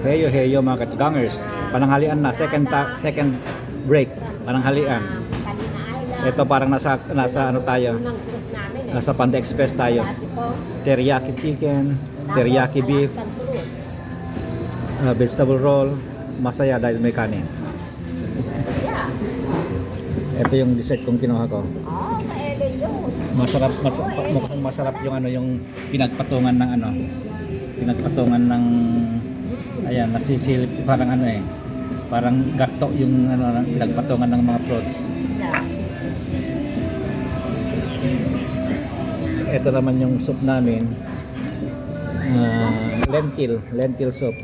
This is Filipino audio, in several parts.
Heyo, heyo mga katigangers. Pananghalian na, second ta- second break. Pananghalian. Ito parang nasa nasa ano tayo? Nasa Panda Express tayo. Teriyaki chicken, teriyaki beef, uh, vegetable roll. Masaya dahil may kanin. Ito yung dessert kong kinuha ko. Masarap, mas, mukhang masarap yung ano yung pinagpatungan ng ano. Pinagpatungan ng ayan, nasisilip parang ano eh. Parang gato yung ano pinagpatungan ng mga fruits. Ito naman yung soup namin. Ah, lentil, lentil soup.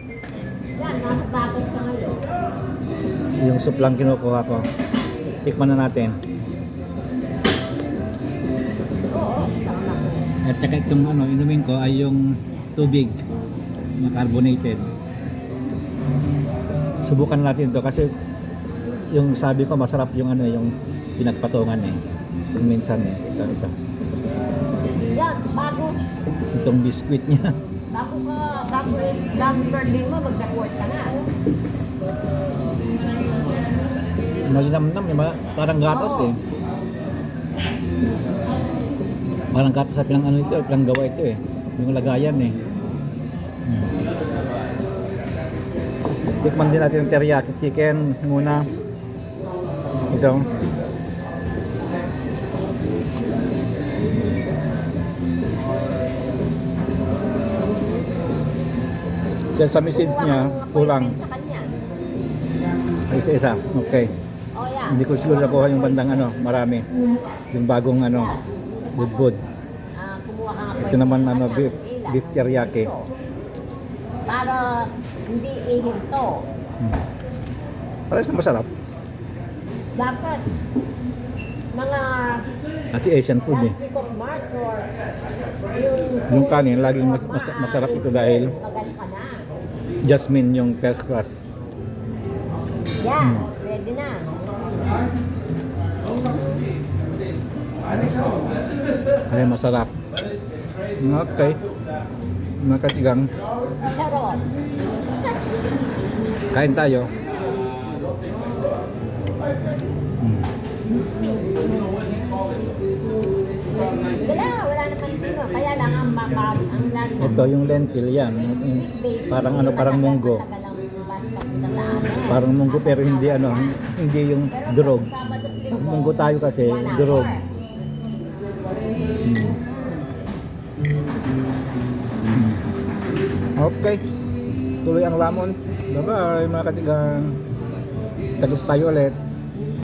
Yung soup lang kinukuha ko. Tikman na natin. At saka itong ano, inumin ko ay yung tubig na carbonated. Subukan natin to kasi yung sabi ko masarap yung ano yung pinagpatungan eh. Yung minsan eh. Ito, ito. Yan, bago, Itong biscuit niya. bago ka, bago, bago birthday mo, mag-report ka na. Malinamnam, eh, parang gatas eh. Parang gatas sa pinang ano ito, eh, pinang gawa ito eh. Yung lagayan eh. Hmm. Tikman din natin yung teriyaki chicken muna. Ito. Sesame seeds niya, kulang. Isa-isa. Okay. Oh. Hindi ko siguro nakuha yung bandang ano, marami. Yung bagong ano, budbud. Ah, Ito naman ano, beef, beef teriyaki. Para hindi ihinto. Hmm. Parang na masarap. Dapat mga Kasi Asian food eh. yung, Yung kanin, laging mas, mas- masarap ito dahil jasmine yung first class. Yeah, Hmm. ready na. Kaya masarap. Okay. Mga katigang, kain tayo. Hmm. Wala, wala naman dito. Kaya lang ang. Ito yung lentil yan. Parang ano, parang munggo. Parang munggo pero hindi ano, hindi yung durog. Pag munggo tayo kasi, durog. Okay. Tuloy ang lamon. Bye-bye mga katigang. Tagis tayo ulit.